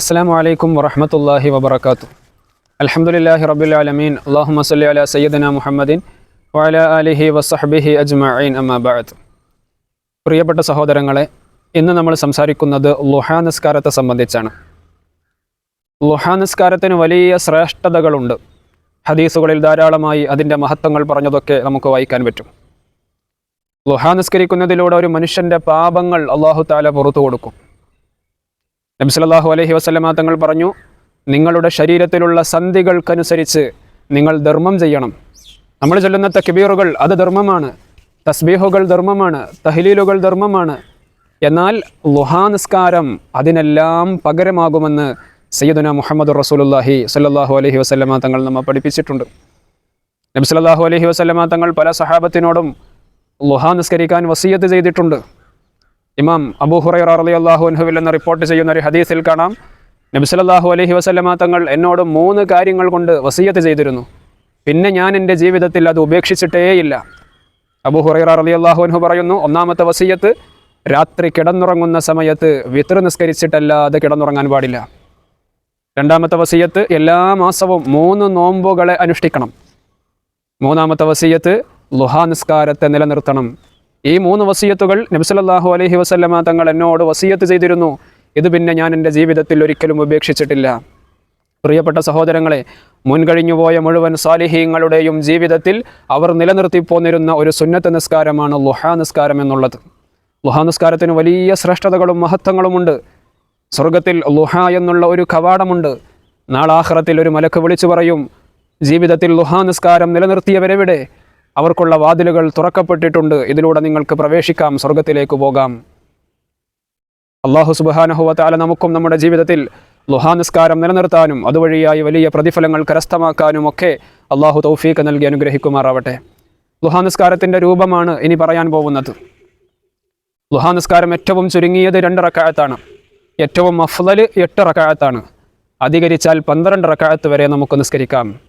അസ്സാം വലൈക്കും വറഹമത്തല്ലാഹി വബർക്കാത്തു അലഹമുല്ലാഹി റബുലാലമീൻ അള്ളാഹു സല്ലി അല സയ്യദന മുഹമ്മദിൻ വല അലിഹി വസഹബിഹി അജ്മഈൻ അമ്മാബാദ് പ്രിയപ്പെട്ട സഹോദരങ്ങളെ ഇന്ന് നമ്മൾ സംസാരിക്കുന്നത് ലുഹാ നിസ്കാരത്തെ സംബന്ധിച്ചാണ്. ലുഹാ നിസ്കാരത്തിന് വലിയ ശ്രേഷ്ഠതകളുണ്ട്. ഹദീസുകളിൽ ധാരാളമായി അതിന്റെ മഹത്വങ്ങൾ പറഞ്ഞതൊക്കെ നമുക്ക് വായിക്കാൻ പറ്റും. ലുഹാ നിസ്കരിക്കുന്നതിലൂടെ ഒരു മനുഷ്യന്റെ പാപങ്ങൾ അള്ളാഹു താല പുറത്തു കൊടുക്കും. നബി അലഹി വസല്ലമ തങ്ങൾ പറഞ്ഞു നിങ്ങളുടെ ശരീരത്തിലുള്ള സന്ധികൾക്കനുസരിച്ച് നിങ്ങൾ ധർമ്മം ചെയ്യണം. നമ്മൾ ചൊല്ലുന്ന തക്ബീറുകൾ അത് ധർമ്മമാണ് തസ്ബീഹുകൾ ധർമ്മമാണ് തഹ്ലീലുകൾ ധർമ്മമാണ്. എന്നാൽ ലുഹാ നിസ്കാരം അതിനെല്ലാം പകരമാകുമെന്ന് സയ്യിദുന മുഹമ്മദ് റസൂലുല്ലാഹി സല്ലാഹു അലഹി വസല്ലമ തങ്ങൾ നമ്മെ പഠിപ്പിച്ചിട്ടുണ്ട്. നബി അലഹി വസല്ലമ തങ്ങൾ പല സഹാബത്തിനോടും ലുഹാ നിസ്കരിക്കാൻ വസീയത്ത് ചെയ്തിട്ടുണ്ട്. ഇമാം അബൂ ഹുറൈറ റളിയല്ലാഹു അൻഹുവിൽ നിന്ന് റിപ്പോർട്ട് ചെയ്യുന്ന ഒരു ഹദീസിൽ കാണാം. നബി അലഹി വസല്ലമ തങ്ങൾ എന്നോട് മൂന്ന് കാര്യങ്ങൾ കൊണ്ട് വസീയത്ത് ചെയ്തിരുന്നു. പിന്നെ ഞാൻ എന്റെ ജീവിതത്തിൽ അത് ഉപേക്ഷിച്ചിട്ടേയില്ല. അബൂഹുറൈറ റളിയല്ലാഹു അൻഹു പറയുന്നു ഒന്നാമത്തെ വസീയത്ത് രാത്രി കിടന്നുറങ്ങുന്ന സമയത്ത് വിത്ര നിസ്കരിച്ചിട്ടല്ലാതെ കിടന്നുറങ്ങാൻ പാടില്ല. രണ്ടാമത്തെ വസീയത്ത് എല്ലാ മാസവും മൂന്ന് നോമ്പുകളെ അനുഷ്ഠിക്കണം. മൂന്നാമത്തെ വസീയത്ത് ലുഹാ നിസ്കാരത്തെ നിലനിർത്തണം. ഈ മൂന്ന് വസീയത്തുകൾ നബ്സലല്ലാഹു അലഹി വസല്ലമ തങ്ങൾ എന്നോട് വസീയത്ത് ചെയ്തിരുന്നു. ഇത് പിന്നെ ഞാൻ എന്റെ ജീവിതത്തിൽ ഒരിക്കലും ഉപേക്ഷിച്ചിട്ടില്ല. പ്രിയപ്പെട്ട സഹോദരങ്ങളെ മുൻകഴിഞ്ഞുപോയ മുഴുവൻ സാലിഹീങ്ങളുടെയും ജീവിതത്തിൽ അവർ നിലനിർത്തി പോന്നിരുന്ന ഒരു സുന്നത്ത് നിസ്കാരമാണ് ലുഹാ നിസ്കാരം എന്നുള്ളത്. ലുഹാ നിസ്കാരത്തിന് വലിയ ശ്രേഷ്ഠതകളും മഹത്വങ്ങളുമുണ്ട്. സ്വർഗത്തിൽ ലുഹ എന്നുള്ള ഒരു കവാടമുണ്ട്. നാളാഹ്റത്തിൽ ഒരു മലക്ക് വിളിച്ചു പറയും ജീവിതത്തിൽ ലുഹാ നിസ്കാരം നിലനിർത്തിയവരെവിടെ? അവർക്കുള്ള വാതിലുകൾ തുറക്കപ്പെട്ടിട്ടുണ്ട്. ഇതിലൂടെ നിങ്ങൾക്ക് പ്രവേശിക്കാം. സ്വർഗത്തിലേക്ക് പോകാം. അള്ളാഹു സുബാനഹുവത്താല നമുക്കും നമ്മുടെ ജീവിതത്തിൽ ലുഹാനിസ്കാരം നിലനിർത്താനും അതുവഴിയായി വലിയ പ്രതിഫലങ്ങൾ കരസ്ഥമാക്കാനും ഒക്കെ അള്ളാഹു തൗഫീഖ് നൽകി അനുഗ്രഹിക്കുമാറാവട്ടെ. ലുഹാനിസ്കാരത്തിന്റെ രൂപമാണ് ഇനി പറയാൻ പോകുന്നത്. ലുഹാനിസ്കാരം ഏറ്റവും ചുരുങ്ങിയത് രണ്ട് റക്കായത്താണ്. ഏറ്റവും അഫ്ലൽ എട്ട് റക്കായത്താണ്. അധികരിച്ചാൽ പന്ത്രണ്ട് റക്കായത്ത് വരെ നമുക്ക് നിസ്കരിക്കാം.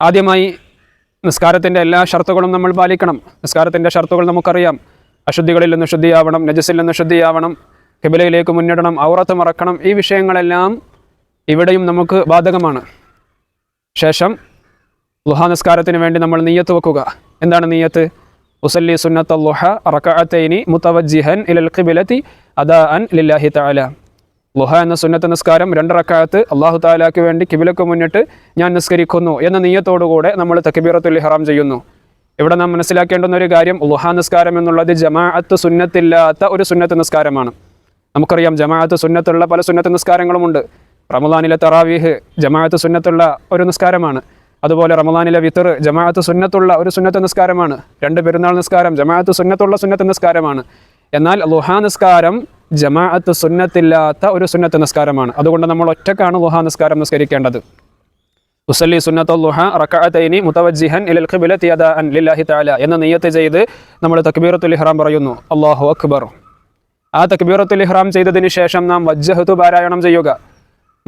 ആദ്യമായി നിസ്കാരത്തിന്റെ എല്ലാ ഷർത്തുകളും നമ്മൾ പാലിക്കണം. നിസ്കാരത്തിന്റെ ഷർത്തുകൾ നമുക്കറിയാം. അശുദ്ധികളിൽ നിന്ന് ശുദ്ധിയാവണം നജസിൽ നിന്ന് ശുദ്ധിയാവണം കിബിലയിലേക്ക് മുന്നിടണം ഔറത്ത് മറക്കണം ഈ വിഷയങ്ങളെല്ലാം ഇവിടെയും നമുക്ക് ബാധകമാണ്. ശേഷം ലുഹാ നിസ്കാരത്തിന് വേണ്ടി നമ്മൾ നീയത്ത് വെക്കുക. എന്താണ് നീയത്ത്? ഉസല്ലി സുന്നത്ത് ലുഹ റക്കഅത്തൈനി മുത്തവജിഹൻ ഇലൽ ഖിബിലത്തി അദാ അൻ ലില്ലാഹി തആല. ലുഹ എന്ന സുന്നത്ത് നിസ്കാരം രണ്ട് റക്കായത്ത് അള്ളാഹു താലാക്ക് വേണ്ടി കിബിലക്ക് മുന്നിട്ട് ഞാൻ നിസ്കരിക്കുന്നു എന്ന നീയത്തോടുകൂടെ നമ്മൾ തക്ബീറത്തുൽ ഇഹ്റാം ചെയ്യുന്നു. ഇവിടെ നാം മനസ്സിലാക്കേണ്ടുന്ന ഒരു കാര്യം ലുഹ നിസ്കാരം എന്നുള്ളത് ജമാഅത്ത് സുന്നത്തില്ലാത്ത ഒരു സുന്നത്ത് നിസ്കാരമാണ്. നമുക്കറിയാം ജമാഅത്ത് സുന്നത്തുള്ള പല സുന്നത്ത് നിസ്കാരങ്ങളുമുണ്ട്. റമദാനിലെ തറാവീഹ് ജമാഅത്ത് സുന്നത്തുള്ള ഒരു നിസ്കാരമാണ്. അതുപോലെ റമദാനിലെ വിത്തർ ജമാഅത്ത് സുന്നത്തുള്ള ഒരു സുന്നത്ത് നിസ്കാരമാണ്. രണ്ട് പെരുന്നാൾ നിസ്കാരം ജമാഅത്ത് സുന്നത്തുള്ള സുന്നത്ത് നിസ്കാരമാണ്. എന്നാൽ ലുഹാ നിസ്കാരം ജമാഅത്ത് സുന്നത്തില്ലാത്ത ഒരു സുന്നത്ത് നിസ്കാരമാണ്. അതുകൊണ്ട് നമ്മൾ ഒറ്റക്കാണ് ലുഹ നിസ്കാരം നിസ്കരിക്കേണ്ടത്. ഉസല്ലി സുന്നത്ത് ലുഹ റക്കഅത്തൈനി മുതവജ്ജിഹൻ ഇലൽ ഖിബ്ലത്തി ലില്ലാഹി തആല എന്ന നിയ്യത്ത് ചെയ്ത് നമ്മൾ തക്ബീറത്തുൽ ഇഹ്റാം പറയുന്നു. അല്ലാഹു അക്ബർ. ആ തക്ബീറത്തുൽ ഇഹ്റാം ചെയ്തതിന് ശേഷം നാം വജ്ജഹത്തു പാരായണം ചെയ്യുക.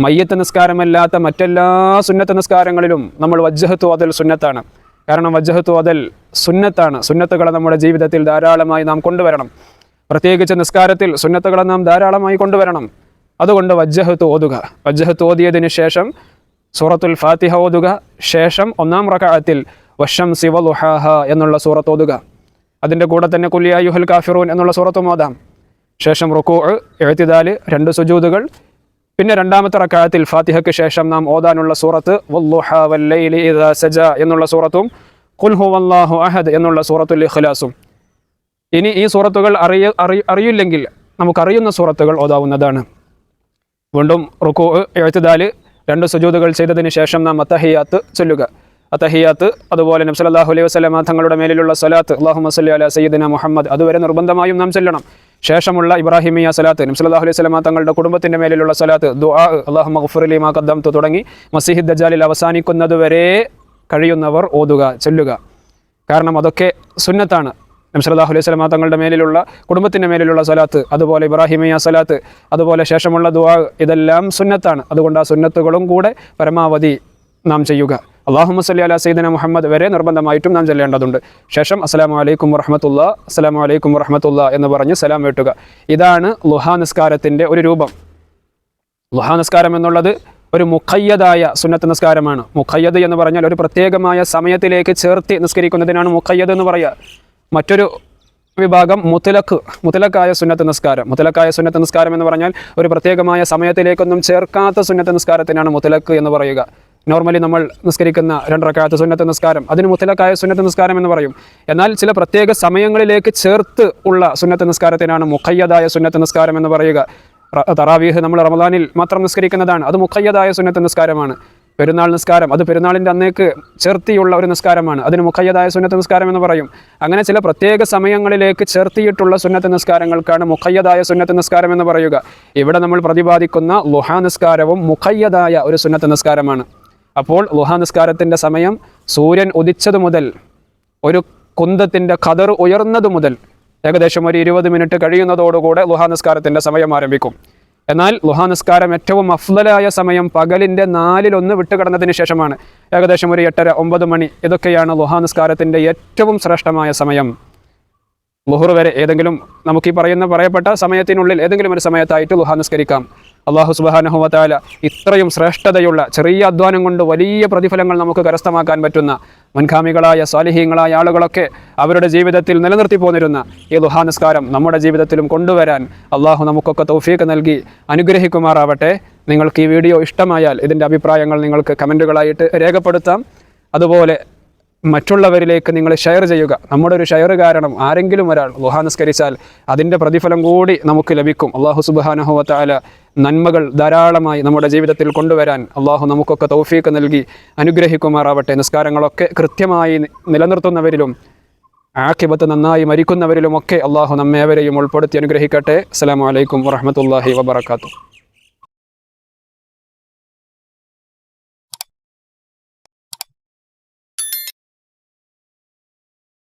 മയ്യത്ത് നിസ്കാരമല്ലാത്ത മറ്റെല്ലാ സുന്നത്ത് നിസ്കാരങ്ങളിലും നമ്മൾ വജ്ജഹത്തു അതൽ സുന്നത്താണ്. കാരണം വജ്ജഹത്തു അതൽ സുന്നത്താണ്. സുന്നത്തുകളെ നമ്മുടെ ജീവിതത്തിൽ ധാരാളമായി നാം കൊണ്ടുവരണം. പ്രത്യേകിച്ച് നിസ്കാരത്തിൽ സുന്നത്തുകളെ നാം ധാരാളമായി കൊണ്ടുവരണം. അതുകൊണ്ട് വജ്ജഹത്ത് ഓതുക വജ്ജഹത്ത് ഓതിയതിന് ശേഷം സൂറത്തുൽ ഫാത്തിഹ ഓതുക. ശേഷം ഒന്നാം റക്കാഴത്തിൽ വശം സിവ സിവലുഹാഹ എന്നുള്ള സൂറത്ത് ഓതുക. അതിന്റെ കൂടെ തന്നെ കുലിയ കാഫിറൂൻ എന്നുള്ള സൂറത്തും ഓതാം. ശേഷം റുക്കൂ എഴുത്തിദാൽ രണ്ട് സുജൂദുകൾ പിന്നെ രണ്ടാമത്തെ റക്കായത്തിൽ ഫാത്തിഹയ്ക്ക് ശേഷം നാം ഓതാനുള്ള സൂറത്ത് വല്ലുഹ വല്ലൈലി സജ എന്നുള്ള സൂറത്തും. കുൽഹു വല്ലാഹു അഹദ് എന്നുള്ള സൂറത്തുൽ ഇഖ്ലാസും. ഇനി ഈ സൂറത്തുകൾ അറിയ അറി അറിയില്ലെങ്കിൽ നമുക്കറിയുന്ന സൂറത്തുകൾ ഓതാവുന്നതാണ്. വീണ്ടും റുക്കു എഴുത്തുദാൽ രണ്ട് സുജൂതുകൾ ചെയ്തതിന് ശേഷം നാം അത്തഹിയാത്ത് ചൊല്ലുക. അത്തഹിയാത്ത് അതുപോലെ നബ്സലാഹു അലൈഹി വസ്ലമ തങ്ങളുടെ മേലിലുള്ള സലാത്ത് അള്ളാഹു മസ്ലി അല സയ്യിദിന മുഹമ്മദ് അതുവരെ നിർബന്ധമായും നാം ചെല്ലണം. ശേഷമുള്ള ഇബ്രാഹിമിയ സലാത്ത് നബ്സലാഹു അലൈഹി സ്വലമ തങ്ങളുടെ കുടുംബത്തിന്റെ മേലിലുള്ള സലാത്ത് ദുആ അള്ളാഹു മഹഫുറലി മാ കദ്ദംതു തുടങ്ങി മസിഹിദ് ദജാലിൽ അവസാനിക്കുന്നതുവരെ കഴിയുന്നവർ ഓതുക ചൊല്ലുക. കാരണം അതൊക്കെ സുന്നത്താണ്. നബ്സലാഹു അലൈഹി സ്വലമ തങ്ങളുടെ മേലിലുള്ള കുടുംബത്തിന്റെ മേലിലുള്ള സലാത്ത് അതുപോലെ ഇബ്രാഹിമിയ സലാത്ത് അതുപോലെ ശേഷമുള്ള ദുവാ ഇതെല്ലാം സുന്നത്താണ്. അതുകൊണ്ട് ആ സുന്നത്തുകളും കൂടെ പരമാവധി നാം ചെയ്യുക. അള്ളാഹു മസ്ലി അല സൈദന മുഹമ്മദ് വരെ നിർബന്ധമായിട്ടും നാം ചെല്ലേണ്ടതുണ്ട്. ശേഷം അസ്സലാമു അലൈക്കും വറഹമത്തുള്ള അസ്സലാമു അലൈക്കും വറഹമത്തുള്ള എന്ന് പറഞ്ഞ് സലാം വെട്ടുക. ഇതാണ് ലുഹാ നിസ്കാരത്തിന്റെ ഒരു രൂപം. ലുഹാ നിസ്കാരം എന്നുള്ളത് ഒരു മുഖയ്യതായ സുന്നത്ത് നിസ്കാരമാണ്. മുഖയ്യദ് എന്ന് പറഞ്ഞാൽ ഒരു പ്രത്യേകമായ സമയത്തിലേക്ക് ചേർത്തി നിസ്കരിക്കുന്നതിനാണ് മുഖയ്യദ് എന്ന് പറയുക. മറ്റൊരു വിഭാഗം മുത്തലക്ക് മുത്തലക്കായ സുന്നത്ത് നിസ്കാരം. മുത്തലക്കായ സുന്നത്ത് നിസ്കാരം എന്ന് പറഞ്ഞാൽ ഒരു പ്രത്യേകമായ സമയത്തിലേക്കൊന്നും ചേർക്കാത്ത സുന്നത്ത് നിസ്കാരത്തിനാണ് മുത്തലക്ക് എന്ന് പറയുക. നോർമലി നമ്മൾ നിസ്കരിക്കുന്ന രണ്ടരക്കാലത്ത് സുന്നത്ത് നിസ്കാരം അതിന് മുത്തലക്കായ സുന്നത്ത് നിസ്കാരം എന്ന് പറയും. എന്നാൽ ചില പ്രത്യേക സമയങ്ങളിലേക്ക് ചേർത്ത് ഉള്ള സുന്നത്ത് നിസ്കാരത്തിനാണ് മുഖയ്യതായ സുന്നത്ത് നിസ്കാരം എന്ന് പറയുക. തറാവീഹ് നമ്മൾ റമദാനിൽ മാത്രം നിസ്കരിക്കുന്നതാണ് അത് മുഖയ്യതായ സുന്നത്ത് നിസ്കാരമാണ്. പെരുന്നാൾ നിസ്കാരം. അത് പെരുന്നാളിന്റെ അന്നേക്ക് ചേർത്തിയുള്ള ഒരു നിസ്കാരമാണ്. അതിന് മുഖയ്യതായ സുന്നത്ത് നിസ്കാരം എന്ന് പറയും. അങ്ങനെ ചില പ്രത്യേക സമയങ്ങളിലേക്ക് ചേർത്തിയിട്ടുള്ള സുന്നത്ത് നിസ്കാരങ്ങൾക്കാണ് മുഖയ്യതായ സുന്നത്ത് നിസ്കാരം എന്ന് പറയുക. ഇവിടെ നമ്മൾ പ്രതിപാദിക്കുന്ന ലുഹാ നിസ്കാരവും മുഖയ്യതായ ഒരു സുന്നത്ത് നിസ്കാരമാണ്. അപ്പോൾ ലുഹാ നിസ്കാരത്തിന്റെ സമയം സൂര്യൻ ഉദിച്ചതു മുതൽ ഒരു കുന്തത്തിന്റെ ഖദർ ഉയർന്നതു മുതൽ ഏകദേശം ഒരു ഇരുപത് മിനിറ്റ് കഴിയുന്നതോടുകൂടെ ലുഹാ നിസ്കാരത്തിന്റെ സമയം ആരംഭിക്കും. എന്നാൽ ലുഹാ നിസ്കാരം ഏറ്റവും അഫ്ലലായ സമയം പകലിന്റെ നാലിലൊന്ന് വിട്ടുകിടന്നതിന് ശേഷമാണ്. ഏകദേശം ഒരു എട്ടര ഒമ്പത് മണി. ഇതൊക്കെയാണ് ലുഹാ നിസ്കാരത്തിന്റെ ഏറ്റവും ശ്രേഷ്ഠമായ സമയം. ലുഹുർ വരെ ഏതെങ്കിലും നമുക്ക് ഈ പറയുന്ന പറയപ്പെട്ട സമയത്തിനുള്ളിൽ ഏതെങ്കിലും ഒരു സമയത്തായിട്ട് ലുഹാ നിസ്കരിക്കാം അള്ളാഹു സുബാനഹുവത്താല ഇത്രയും ശ്രേഷ്ഠതയുള്ള ചെറിയ അധ്വാനം കൊണ്ട് വലിയ പ്രതിഫലങ്ങൾ നമുക്ക് കരസ്ഥമാക്കാൻ പറ്റുന്ന മുൻഗാമികളായ സ്വാലിഹീങ്ങളായ ആളുകളൊക്കെ അവരുടെ ജീവിതത്തിൽ നിലനിർത്തി പോന്നിരുന്ന ഈ ദുഹാനസ്കാരം നമ്മുടെ ജീവിതത്തിലും കൊണ്ടുവരാൻ അള്ളാഹു നമുക്കൊക്കെ തൗഫീക്ക് നൽകി അനുഗ്രഹിക്കുമാറാവട്ടെ. നിങ്ങൾക്ക് ഈ വീഡിയോ ഇഷ്ടമായാൽ ഇതിന്റെ അഭിപ്രായങ്ങൾ നിങ്ങൾക്ക് കമന്റുകളായിട്ട് രേഖപ്പെടുത്താം. അതുപോലെ മറ്റുള്ളവരിലേക്ക് നിങ്ങൾ ഷെയർ ചെയ്യുക. നമ്മുടെ ഒരു ഷെയർ കാരണം ആരെങ്കിലും ഒരാൾ ലുഹാ നിസ്കരിച്ചാൽ അതിന്റെ പ്രതിഫലം കൂടി നമുക്ക് ലഭിക്കും. അള്ളാഹു സുബാനഹുവത്താല നന്മകൾ ധാരാളമായി നമ്മുടെ ജീവിതത്തിൽ കൊണ്ടുവരാൻ അള്ളാഹു നമുക്കൊക്കെ തൗഫീക്ക് നൽകി അനുഗ്രഹിക്കുമാറാവട്ടെ. നിസ്കാരങ്ങളൊക്കെ കൃത്യമായി നിലനിർത്തുന്നവരിലും ആഖിബത്ത് നന്നായി മരിക്കുന്നവരിലുമൊക്കെ അള്ളാഹു നമ്മേവരെയും ഉൾപ്പെടുത്തി അനുഗ്രഹിക്കട്ടെ. അസ്സലാമു അലൈക്കും വറഹമത്തല്ലാഹി വബർക്കാത്തു